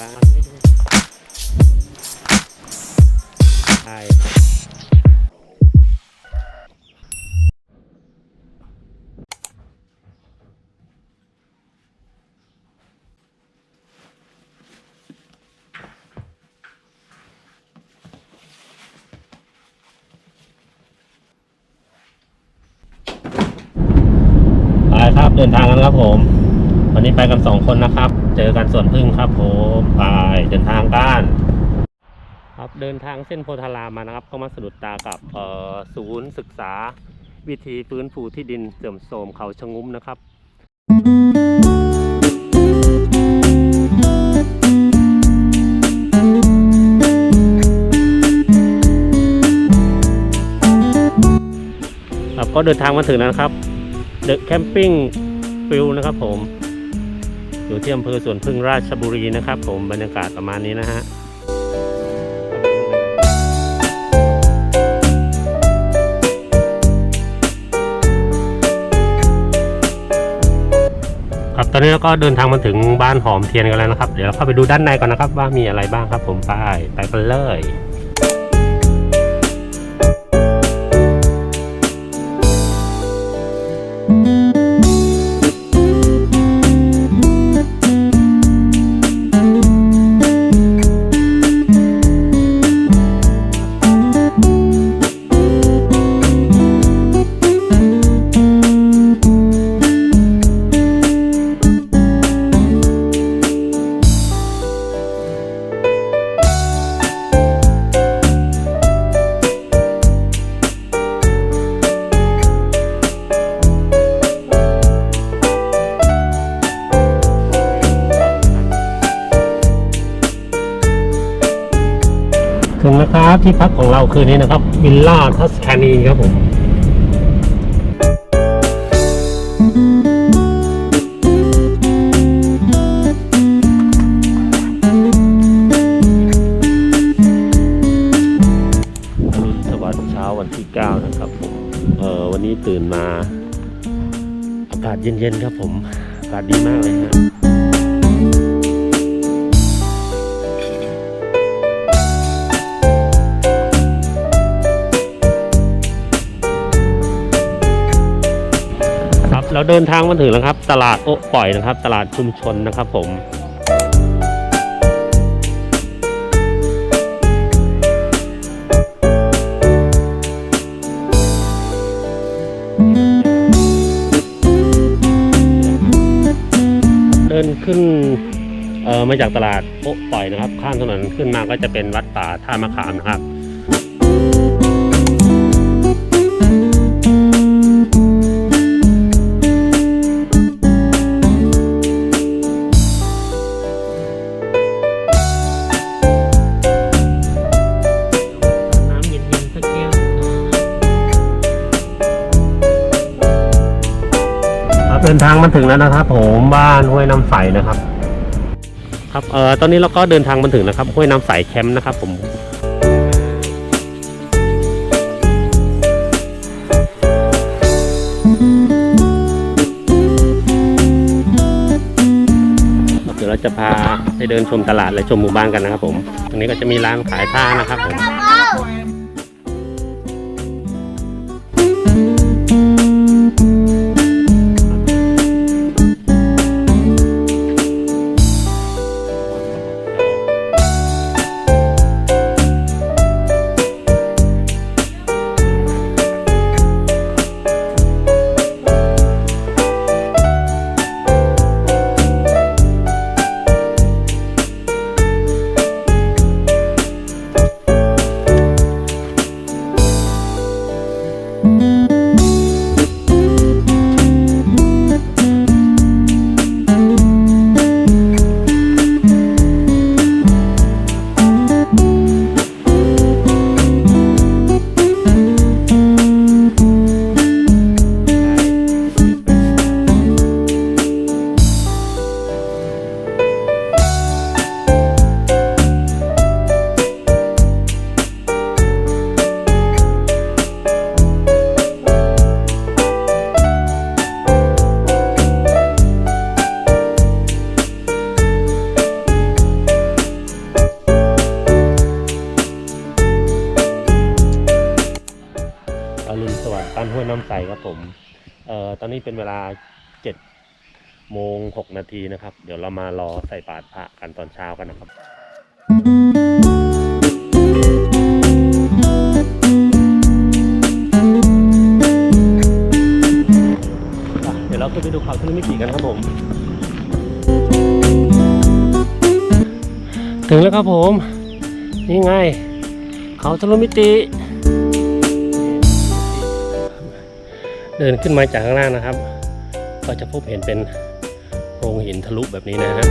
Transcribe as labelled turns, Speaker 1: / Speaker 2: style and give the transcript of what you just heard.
Speaker 1: บ้างไม่ดูใช่ไปครับเดินทางกันครับผม วันนี้ไปกันสองคนนะครับ เจอกันสวนพึ่งครับผมไปเดินทางกันครับเดินทางเส้นโพธารามมานะครับ ก็มาสะดุดตากับศูนย์ศึกษา วิธีฟื้นฟูที่ดินเสื่อมโทรมเขาชะงุ้มนะครับครับก็เดินทางมาถึงแล้วนะครับเดอะแคมปิ้งฟิลนะครับผม อยู่ที่อำเภอสวนพึ่งราชบุรีนะครับ ผมบรรยากาศประมาณนี้นะฮะครับตอนนี้เราก็เดินทางมาถึงบ้านหอมเทียนกันแล้วนะครับ เดี๋ยวเราเข้าไปดูด้านในก่อนนะครับ ว่ามีอะไรบ้างครับ ผมไปไปกันเลย ถึงนะครับที่พักของเราคืนนี้นะครับวิลล่าทัสคานีครับผมรุณสวัสดิ์เช้าวันที่ 9 นะครับผมเออวันนี้ตื่นมา อากาศเย็นๆครับผม อากาศดีมากเลยฮะ เดินทางมาถึงแล้วครับ ตลาดโอ๊ะปล่อยนะครับ ตลาดชุมชนนะครับผมเดินขึ้นเอ่อมาจากตลาดโอ๊ะปล่อยนะครับ ข้างถนนขึ้นมาก็จะเป็นวัดป่าท่ามะขามนะครับ นทางมาถึงแล้วนะครับผมบ้านห้วยน้ำใสนะครับ ครับเอ่อตอนนี้เราก็เดินทางมาถึงนะครับห้วยน้ำใสแคมป์นะครับผมเดี๋ยวเราจะพาไปเดินชมตลาดและชมหมู่บ้านกันนะครับผมตรงนี้ก็จะมีร้านขายผ้านะครับผม อรุณสวัสดิ์ตอนห้วยน้ำใสครับผม เอ่อตอนนี้เป็นเวลาเจ็ดโมงหกนาทีนะครับ เดี๋ยวเรามารอใส่บาตรพระกันตอนเช้ากันนะครับเดี๋ยวเราขึ้นไปดูเขาทะลุมิติกันครับผม ถึงแล้วครับผม นี่ไง เขาทะลุมิติ เดินขึ้นมาจากข้างล่างนะครับ ก็จะพบเห็นเป็นโพรงหินทะลุแบบนี้นะฮะ